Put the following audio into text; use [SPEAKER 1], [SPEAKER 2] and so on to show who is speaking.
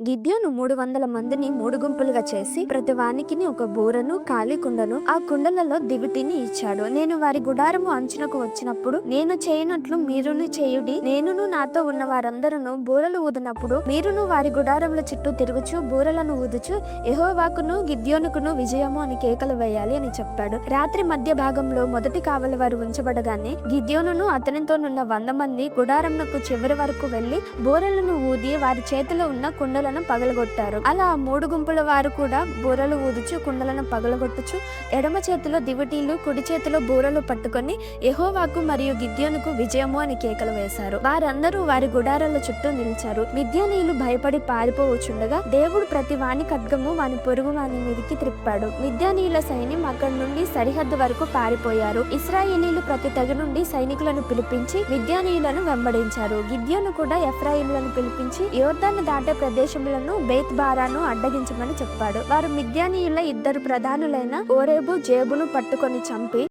[SPEAKER 1] గిద్యోను మూడు వందల మందిని మూడు గుంపులుగా చేసి ప్రతి వానికి ఒక బూరను ఖాళీ కుండను ఆ కుండలలో దివిటిని ఇచ్చాడు. నేను వారి గుడారము అంచునకు వచ్చినప్పుడు నేను చేయనట్లు మీరును చేయుడి నేనును నాతో ఉన్న వారందరూ బూరలు ఊదినప్పుడు మీరును వారి గుడారముల చుట్టూ తిరుగుచు బూరలను ఊదుచు ఎహోవాకును గిద్యోనుకును విజయము అని కేకలు వేయాలి అని చెప్పాడు. రాత్రి మధ్య భాగంలో మొదటి కావలి వారు ఉంచబడగానే గిద్యోనును అతనితోనున్న వంద మంది గుడారంనకు చివరి వరకు వెళ్ళి బూరలను ఊది వారి చేతిలో ఉన్న కుండలను పగలగొట్టారు. అలా మూడు గుంపుల వారు కూడా బూరలు ఊదుచు కుండలను పగలగొట్టుచు ఎడమ చేతిలో దివిటీలు కుడి చేతిలో బూరలు పట్టుకొని ఎహోవాకు మరియు గిద్యోనుకు విజయము అని కేకలు వేశారు. వారందరూ వారి గుడారాల చుట్టూ నిలిచారు. మిద్యానీయులు భయపడి పారిపోవచ్చుండగా దేవుడు ప్రతి వాని ఖడ్గము వాని పొరుగు వాని మీదికి త్రిప్పాడు. మిద్యానీయుల సైన్యం అక్కడి నుండి సరిహద్దు వరకు పారిపోయారు. ఇస్రాయేలీలు ప్రతి తెగ నుండి సైనికులను పిలిపించి మిద్యానీయులను వెంబడించారు. గిద్యోను కూడా ఎఫ్రాయిలను పిలిపించి యోర్దాను దాటే ప్రదేశం ప్రదేశములను బేత్ బారాను అడ్డగించమని చెప్పాడు. వారు మిద్యానీయుల ఇద్దరు ప్రధానులైన ఓరేబు జేబును పట్టుకొని చంపి